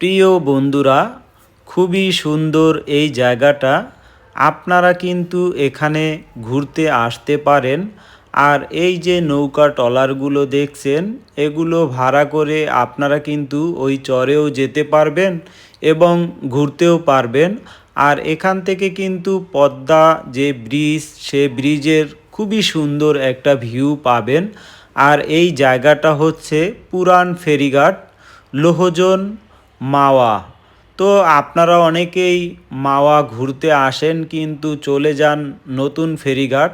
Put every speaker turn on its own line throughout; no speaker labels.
প্রিয় বন্ধুরা, খুবই সুন্দর এই জায়গাটা। আপনারা কিন্তু এখানে ঘুরতে আসতে পারেন। আর এই যে নৌকা ট্রলারগুলো দেখছেন, এগুলো ভাড়া করে আপনারা কিন্তু ওই চরেও যেতে পারবেন এবং ঘুরতেও পারবেন। আর এখান থেকে কিন্তু পদ্মা যে ব্রিজ, সে ব্রিজের খুবই সুন্দর একটা ভিউ পাবেন। আর এই জায়গাটা হচ্ছে পুরান ফেরিঘাট, লোহজন মাওয়া। তো আপনারা অনেকেই মাওয়া ঘুরতে আসেন কিন্তু চলে যান নতুন ফেরিঘাট।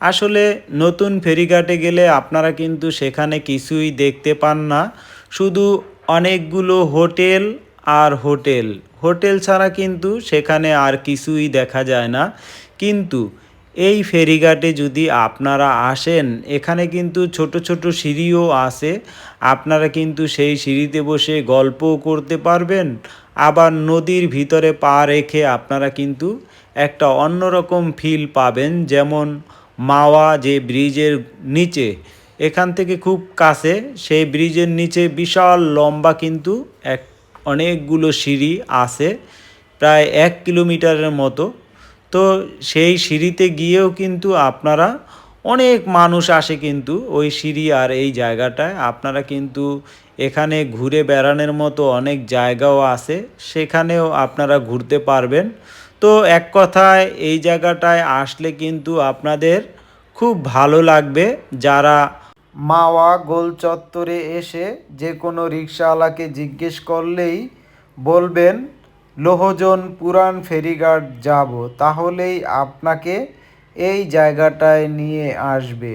আসলে নতুন ফেরিঘাটে গেলে আপনারা কিন্তু সেখানে কিছুই দেখতে পান না। শুধু অনেকগুলো হোটেল আর হোটেল। হোটেল ছাড়া কিন্তু সেখানে আর কিছুই দেখা যায় না। কিন্তু এই ফেরিঘাটে যদি আপনারা আসেন, এখানে কিন্তু ছোট ছোট সিঁড়িও আছে। আপনারা কিন্তু সেই সিঁড়িতে বসে গল্পও করতে পারবেন। আবার নদীর ভিতরে পা রেখে আপনারা কিন্তু একটা অন্যরকম ফিল পাবেন, যেমন মাওয়া যে ব্রিজের নিচে। এখান থেকে খুব কাছে, সেই ব্রিজের নিচে বিশাল লম্বা কিন্তু এক, অনেকগুলো সিঁড়ি আছে, প্রায় এক কিলোমিটারের মতো। তো সেই সিঁড়িতে গিয়েও কিন্তু আপনারা অনেক মানুষ আসে কিন্তু ওই সিঁড়ি আর এই জায়গাটায়। আপনারা কিন্তু এখানে ঘুরে বেড়ানোর মতো অনেক জায়গাও আছে, সেখানেও আপনারা ঘুরতে পারবেন। তো এক কথায় এই জায়গাটায় আসলে কিন্তু আপনাদের খুব ভালো লাগবে। যারা মাওয়া গোল চত্বরে এসে যে কোনো রিক্সাওয়ালাকে জিজ্ঞেস করলেই বলবেন লোহজন পুরান ফেরিঘাট যাব তাহলেই আপনাকে এই জায়গাটায় নিয়ে আসবে।